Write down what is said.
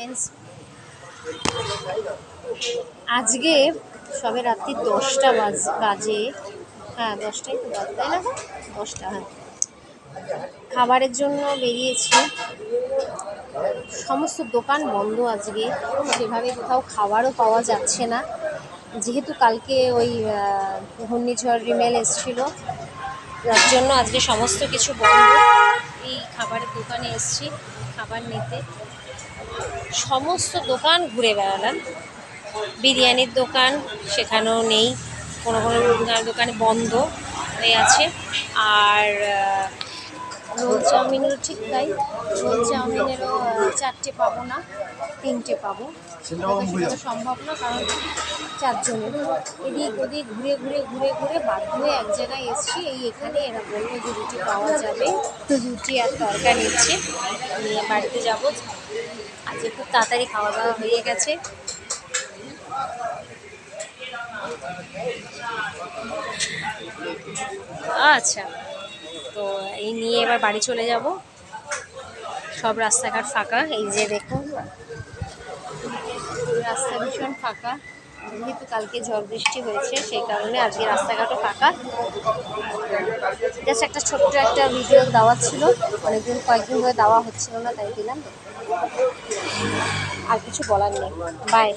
Friends আজকে সবে রাত্রি দশটা বাজ বাজে। হ্যাঁ দশটাই তো বাজে, তাই না? দশটা হ্যাঁ। খাবারের জন্য বেরিয়েছি। সমস্ত দোকান বন্ধ আজকে। সেভাবে কোথাও খাবারও পাওয়া যাচ্ছে না। যেহেতু কালকে ওই ঘূর্ণিঝড় রিমেল এসেছিল যার জন্য আজকে সমস্ত কিছু বন্ধ। দোকানে এসেছি খাবার নিতে। সমস্ত দোকান ঘুরে বেড়ালাম। বিরিয়ানির দোকান সেখানেও নেই কোনো কোনো দোকান- দোকানে বন্ধ হয়ে আছে। আর রোল চাউমিনেরও ঠিক তাই। রোল চাউমিনেরও চারটে পাবো না তিনটে পাবো। সেটা সম্ভব না কারণ চারজনের। এদিক ওদিক ঘুরে ঘুরে ঘুরে ঘুরে বাধ্য হয়ে এক জায়গায় এসছি। এই এখানে এরা বলল যে রুটি পাওয়া যাবে। রুটি আর তরকা নিচ্ছে। নিয়ে বাড়িতে যাব। আজকে খুব তাড়াতাড়ি খাওয়া দাওয়া হয়ে গেছে। আচ্ছা তো এই নিয়ে এবার বাড়ি চলে যাব। সব রাস্তাঘাট ফাঁকা, এই যে দেখুন। রাস্তা ভীষণ ফাঁকা। যেহেতু কালকে ঝড় বৃষ্টি হয়েছে, সেই কারণে আজকে রাস্তাঘাটও ফাঁকা। জাস্ট একটা ছোট্ট একটা ভিডিও দেওয়া ছিল। অনেকদিন, কয়েকদিন ধরে দেওয়া হচ্ছিল না, তাই দিলাম। আর কিছু বলার নেই। বাই